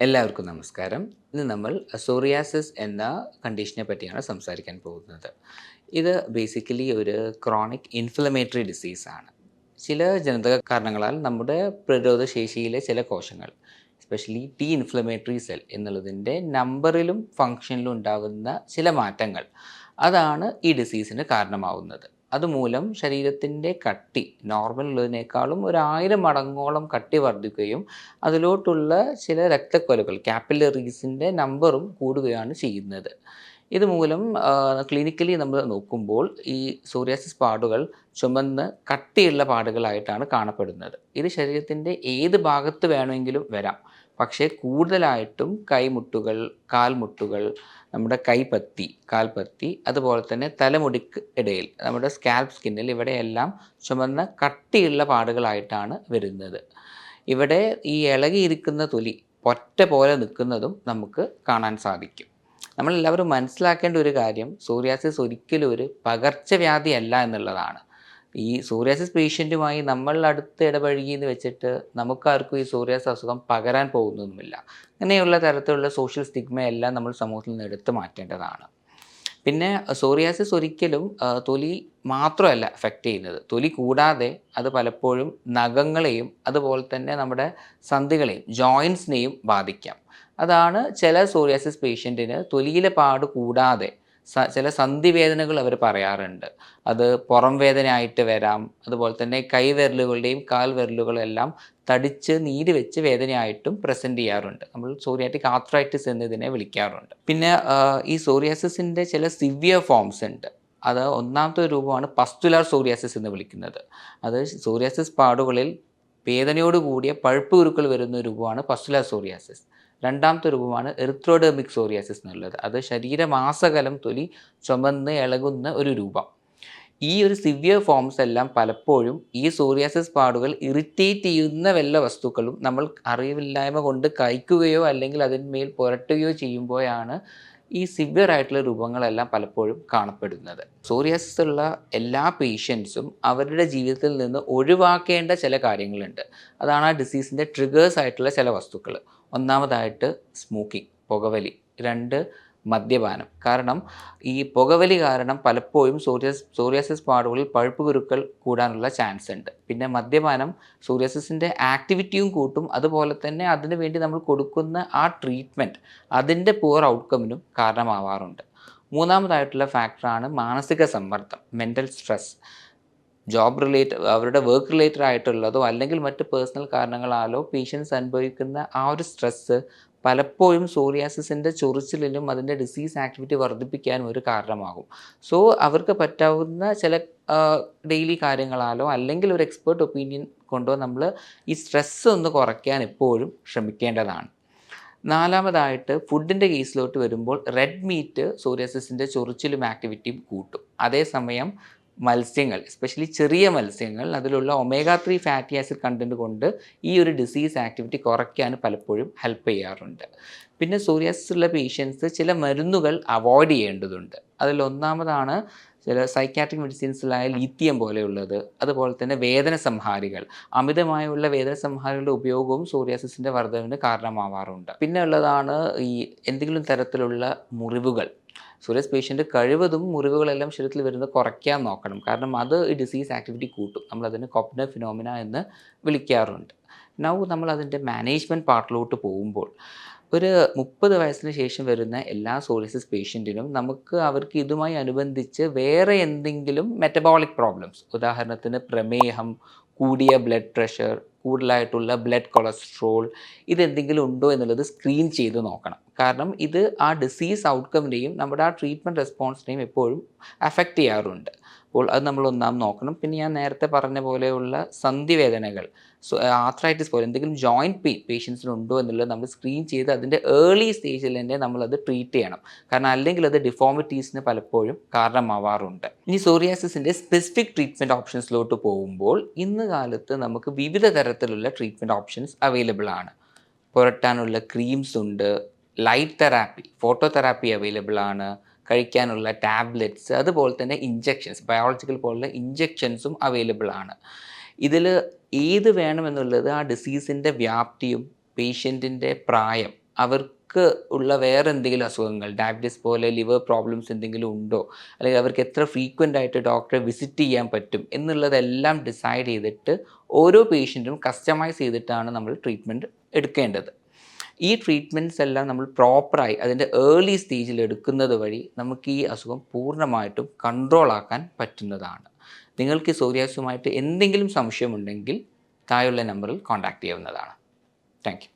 എല്ലാവർക്കും നമസ്കാരം. ഇന്ന് നമ്മൾ സോറിയാസിസ് എന്ന കണ്ടീഷനെ പറ്റിയാണ് സംസാരിക്കാൻ പോകുന്നത്. ഇത് ബേസിക്കലി ഒരു ക്രോണിക് ഇൻഫ്ലമേറ്ററി ഡിസീസാണ് ചില ജനിതക കാരണങ്ങളാൽ നമ്മുടെ പ്രതിരോധ ശേഷിയിലെ ചില കോശങ്ങൾ എസ്പെഷ്യലി ടി ഇൻഫ്ലമേറ്ററി സെൽ എന്നുള്ളതിന്റെ നമ്പറിലും ഫങ്ഷനിലും ഉണ്ടാകുന്ന ചില മാറ്റങ്ങൾ അതാണ് ഈ ഡിസീസിന് കാരണമാവുന്നത്. അതുമൂലം ശരീരത്തിന്റെ കട്ടി നോർമൽ ഉള്ളതിനേക്കാളും ഒരു ആയിരം മടങ്ങോളം കട്ടി വർദ്ധിക്കുകയും അതിലോട്ടുള്ള ചില രക്തക്കൊലകൾ ക്യാപ്പിലറീസിന്റെ നമ്പറും കൂടുകയാണ് ചെയ്യുന്നത്. ഇതുമൂലം ക്ലിനിക്കലി നമ്മൾ നോക്കുമ്പോൾ ഈ സോറിയാസിസ് പാടുകൾ ചുമന്ന് കട്ടിയുള്ള പാടുകളായിട്ടാണ് കാണപ്പെടുന്നത്. ഇത് ശരീരത്തിന്റെ ഏത് ഭാഗത്ത് വേണമെങ്കിലും വരാം. പക്ഷേ കൂടുതലായിട്ടും കൈമുട്ടുകൾ കാൽമുട്ടുകൾ നമ്മുടെ കൈപ്പത്തി കാൽപ്പത്തി അതുപോലെ തന്നെ തലമുടിക്ക് ഇടയിൽ നമ്മുടെ സ്കാൽപ് സ്കിന്നിൽ ഇവിടെയെല്ലാം ചുമന്ന കട്ടിയുള്ള പാടുകളായിട്ടാണ് വരുന്നത്. ഇവിടെ ഈ ഇളകിയിരിക്കുന്ന തൊലി ഒറ്റ പോലെ നിൽക്കുന്നതും നമുക്ക് കാണാൻ സാധിക്കും. നമ്മളെല്ലാവരും മനസ്സിലാക്കേണ്ട ഒരു കാര്യം സൂര്യാസിസ് ഒരിക്കലും ഒരു പകർച്ചവ്യാധിയല്ല എന്നുള്ളതാണ്. ഈ സൂര്യാസിസ് പേഷ്യന്റുമായി നമ്മൾ അടുത്ത് ഇടപഴകി എന്ന് വെച്ചിട്ട് നമുക്കാർക്കും ഈ സൂര്യാസ് അസുഖം പകരാൻ പോകുന്നതുമില്ല അങ്ങനെയുള്ള തരത്തിലുള്ള സോഷ്യൽ സ്റ്റിഗ്മയെല്ലാം നമ്മൾ സമൂഹത്തിൽ നിന്ന് എടുത്തു മാറ്റേണ്ടതാണ്. പിന്നെ സോറിയാസിസ് ഒരിക്കലും തൊലി മാത്രമല്ല എഫക്റ്റ് ചെയ്യുന്നത്. തൊലി കൂടാതെ അത് പലപ്പോഴും നഖങ്ങളെയും അതുപോലെ തന്നെ നമ്മുടെ സന്ധികളെയും ജോയിൻസിനെയും ബാധിക്കാം. അതാണ് ചില സോറിയാസിസ് പേഷ്യന്റിന് തൊലിയിലെ പാട് കൂടാതെ ചില സന്ധിവേദനകൾ അവർ പറയാറുണ്ട്. അത് പുറം വേദനയായിട്ട് വരാം. അതുപോലെ തന്നെ കൈവിരലുകളുടെയും കാൽ വിരലുകളെല്ലാം തടിച്ച് നീര് വെച്ച് വേദനയായിട്ടും പ്രസന്റ് ചെയ്യാറുണ്ട്. നമ്മൾ സോറിയാറ്റിക് ആർത്രൈറ്റിസ് എന്നതിനെ വിളിക്കാറുണ്ട്. പിന്നെ ഈ സോറിയാസിസിന്റെ ചില സിവിയർ ഫോംസ് ഉണ്ട്. അത് ഒന്നാമത്തെ രൂപമാണ് പസ്തുലാർ സോറിയാസിസ് എന്ന് വിളിക്കുന്നത്. അത് സോറിയാസിസ് പാടുകളിൽ വേദനയോട് കൂടിയ പഴുപ്പ് ഉരുക്കൾ വരുന്ന രൂപമാണ് പസ്തുലാർ സോറിയാസിസ് രണ്ടാമത്തെ രൂപമാണ് എറിത്രോഡെർമിക് സോറിയാസിസ് എന്നുള്ളത്. അത് ശരീരമാസകലം തൊലി ചുമന്ന് ഇളകുന്ന ഒരു രൂപം. ഈ ഒരു സിവിയർ ഫോംസ് എല്ലാം പലപ്പോഴും ഈ സോറിയാസിസ് പാടുകൾ ഇറിറ്റേറ്റ് ചെയ്യുന്ന വല്ല വസ്തുക്കളും നമ്മൾ അറിവില്ലായ്മ കൊണ്ട് കഴിക്കുകയോ അല്ലെങ്കിൽ അതിന്മേൽ പുരട്ടുകയോ ചെയ്യുമ്പോഴാണ് ഈ സിവിയർ ആയിട്ടുള്ള രൂപങ്ങളെല്ലാം പലപ്പോഴും കാണപ്പെടുന്നത്. സോറിയാസിസ് ഉള്ള എല്ലാ പേഷ്യൻസും അവരുടെ ജീവിതത്തിൽ നിന്ന് ഒഴിവാക്കേണ്ട ചില കാര്യങ്ങളുണ്ട്. അതാണ് ആ ഡിസീസിന്റെ ട്രിഗേഴ്സ് ആയിട്ടുള്ള ചില വസ്തുക്കൾ. ഒന്നാമതായിട്ട് സ്മോക്കിംഗ് പുകവലി. രണ്ട് മദ്യപാനം. കാരണം ഈ പുകവലി കാരണം പലപ്പോഴും സൂര്യ സൂര്യാസിസ് പാടുകളിൽ പഴുപ്പ് കുരുക്കൾ കൂടാനുള്ള ചാൻസ് ഉണ്ട്. പിന്നെ മദ്യപാനം സൂര്യാസിസിന്റെ ആക്ടിവിറ്റിയും കൂട്ടും. അതുപോലെ തന്നെ അതിനു വേണ്ടി നമ്മൾ കൊടുക്കുന്ന ആ ട്രീറ്റ്മെന്റ് അതിന്റെ പുവർ ഔട്ട്കമ്മിനും കാരണമാവാറുണ്ട്. മൂന്നാമതായിട്ടുള്ള ഫാക്ടറാണ് മാനസിക സമ്മർദ്ദം മെന്റൽ സ്ട്രെസ് ജോബ് റിലേറ്റഡ് അവരുടെ വർക്ക് റിലേറ്റഡ് ആയിട്ടുള്ളതോ അല്ലെങ്കിൽ മറ്റ് പേഴ്സണൽ കാരണങ്ങളാലോ പേഷ്യൻസ് അനുഭവിക്കുന്ന ആ ഒരു സ്ട്രെസ്സ് പലപ്പോഴും സോറിയാസിസിന്റെ ചൊറിച്ചിലിനും അതിന്റെ ഡിസീസ് ആക്ടിവിറ്റി വർദ്ധിപ്പിക്കാനും ഒരു കാരണമാകും. സോ അവർക്ക് പറ്റാവുന്ന ചില ഡെയിലി കാര്യങ്ങളാലോ അല്ലെങ്കിൽ ഒരു എക്സ്പേർട്ട് ഒപ്പീനിയൻ കൊണ്ടോ നമ്മൾ ഈ സ്ട്രെസ്സ് ഒന്ന് കുറയ്ക്കാൻ എപ്പോഴും ശ്രമിക്കേണ്ടതാണ്. നാലാമതായിട്ട് ഫുഡിന്റെ കേസിലോട്ട് വരുമ്പോൾ റെഡ് മീറ്റ് സോറിയാസിസിന്റെ ചൊറിച്ചിലും ആക്ടിവിറ്റിയും കൂട്ടും. അതേസമയം മത്സ്യങ്ങൾ എസ്പെഷ്യലി ചെറിയ മത്സ്യങ്ങൾ അതിലുള്ള omega three fatty acid content കൊണ്ട് ഈ ഒരു ഡിസീസ് ആക്ടിവിറ്റി കുറയ്ക്കാൻ പലപ്പോഴും ഹെൽപ്പ് ചെയ്യാറുണ്ട്. പിന്നെ സൂര്യാസിസുള്ള പേഷ്യൻസ് ചില മരുന്നുകൾ അവോയ്ഡ് ചെയ്യേണ്ടതുണ്ട്. അതിൽ ഒന്നാമതാണ് ചില സൈക്കാട്രിക് മെഡിസിൻസിലായ ലീത്തിയം പോലെയുള്ളത് അതുപോലെ തന്നെ വേദന സംഹാരികൾ. അമിതമായുള്ള വേദന സംഹാരികളുടെ ഉപയോഗവും സോറിയാസിസിന്റെ വർധനവിന് കാരണമാവാറുണ്ട്. പിന്നെ ഉള്ളതാണ് ഈ എന്തെങ്കിലും തരത്തിലുള്ള മുറിവുകൾ. സോറിയസ് പേഷ്യന്റ് കഴിവതും മുറിവുകളെല്ലാം ശരീരത്തിൽ വരുന്നത് കുറയ്ക്കാൻ നോക്കണം. കാരണം അത് ഡിസീസ് ആക്ടിവിറ്റി കൂട്ടും. നമ്മളതിന് കൊപ്ന ഫിനോമിന എന്ന് വിളിക്കാറുണ്ട്. നൗ നമ്മൾ അതിന്റെ മാനേജ്മെന്റ് പാർട്ടിലോട്ട് പോകുമ്പോൾ ഒരു മുപ്പത് വയസ്സിന് ശേഷം വരുന്ന എല്ലാ സോറിയസിസ് പേഷ്യന്റിനും നമുക്ക് അവർക്ക് ഇതുമായി അനുബന്ധിച്ച് വേറെ എന്തെങ്കിലും മെറ്റബോളിക് പ്രോബ്ലംസ് ഉദാഹരണത്തിന് പ്രമേഹം കൂടിയ ബ്ലഡ് പ്രഷർ കൂടുതലായിട്ടുള്ള ബ്ലഡ് കൊളസ്ട്രോൾ ഇതെന്തെങ്കിലും ഉണ്ടോ എന്നുള്ളത് സ്ക്രീൻ ചെയ്ത് നോക്കണം. കാരണം ഇത് ആ ഡിസീസ് ഔട്ട്കമിനെയും നമ്മുടെ ആ ട്രീറ്റ്മെന്റ് റെസ്പോൺസിനെയും എപ്പോഴും അഫക്റ്റ് ചെയ്യാറുണ്ട്. അപ്പോൾ അത് നമ്മൾ ഒന്നാം നോക്കണം. പിന്നെ ഞാൻ നേരത്തെ പറഞ്ഞ പോലെയുള്ള സന്ധിവേദനകൾ. സോ ആത്രൈറ്റിസ് പോലെ എന്തെങ്കിലും ജോയിന്റ് പെയിൻ പേഷ്യൻസിന് ഉണ്ടോ എന്നുള്ളത് നമ്മൾ സ്ക്രീൻ ചെയ്ത് അതിന്റെ ഏർലി സ്റ്റേജിൽ തന്നെ നമ്മളത് ട്രീറ്റ് ചെയ്യണം. കാരണം അല്ലെങ്കിൽ അത് ഡിഫോമിറ്റീസിന് പലപ്പോഴും കാരണമാവാറുണ്ട്. ഇനി സോറിയാസിസിന്റെ സ്പെസിഫിക് ട്രീറ്റ്മെന്റ് ഓപ്ഷൻസിലോട്ട് പോകുമ്പോൾ ഇന്ന് കാലത്ത് നമുക്ക് വിവിധ തരത്തിലുള്ള ട്രീറ്റ്മെന്റ് ഓപ്ഷൻസ് അവൈലബിൾ ആണ്. പുരട്ടാനുള്ള ക്രീംസ് ഉണ്ട്. Light therapy photo therapy available ആണ്. കഴിക്കാനുള്ള ടാബ്ലറ്റ്സ് അതുപോലെ തന്നെ ഇഞ്ചെക്ഷൻസ് ബയോളജിക്കൽ പോലുള്ള ഇഞ്ചെക്ഷൻസും അവൈലബിൾ ആണ്. ഇതിൽ ഏത് വേണമെന്നുള്ളത് ആ ഡിസീസിന്റെ വ്യാപ്തിയും പേഷ്യന്റിന്റെ പ്രായം അവർക്ക് ഉള്ള വേറെ എന്തെങ്കിലും അസുഖങ്ങൾ ഡയബറ്റീസ് പോലെ ലിവർ പ്രോബ്ലംസ് എന്തെങ്കിലും ഉണ്ടോ അല്ലെങ്കിൽ അവർക്ക് എത്ര ഫ്രീക്വന്റ് ആയിട്ട് ഡോക്ടറെ വിസിറ്റ് ചെയ്യാൻ പറ്റും എന്നുള്ളതെല്ലാം ഡിസൈഡ് ചെയ്തിട്ട് ഓരോ പേഷ്യന്റും കസ്റ്റമൈസ് ചെയ്തിട്ടാണ് നമ്മൾ ട്രീറ്റ്മെന്റ് എടുക്കേണ്ടത്. ഈ ട്രീറ്റ്മെന്റ്സ് എല്ലാം നമ്മൾ പ്രോപ്പറായി അതിന്റെ ഏർലി സ്റ്റേജിൽ എടുക്കുന്നത് വഴി നമുക്ക് ഈ അസുഖം പൂർണമായിട്ടും കൺട്രോൾ ആക്കാൻ പറ്റുന്നതാണ്. നിങ്ങൾക്ക് സൂര്യാസുമായിട്ട് എന്തെങ്കിലും സംശയമുണ്ടെങ്കിൽ താഴെയുള്ള നമ്പറിൽ കോൺടാക്റ്റ് ചെയ്യാവുന്നതാണ്. താങ്ക്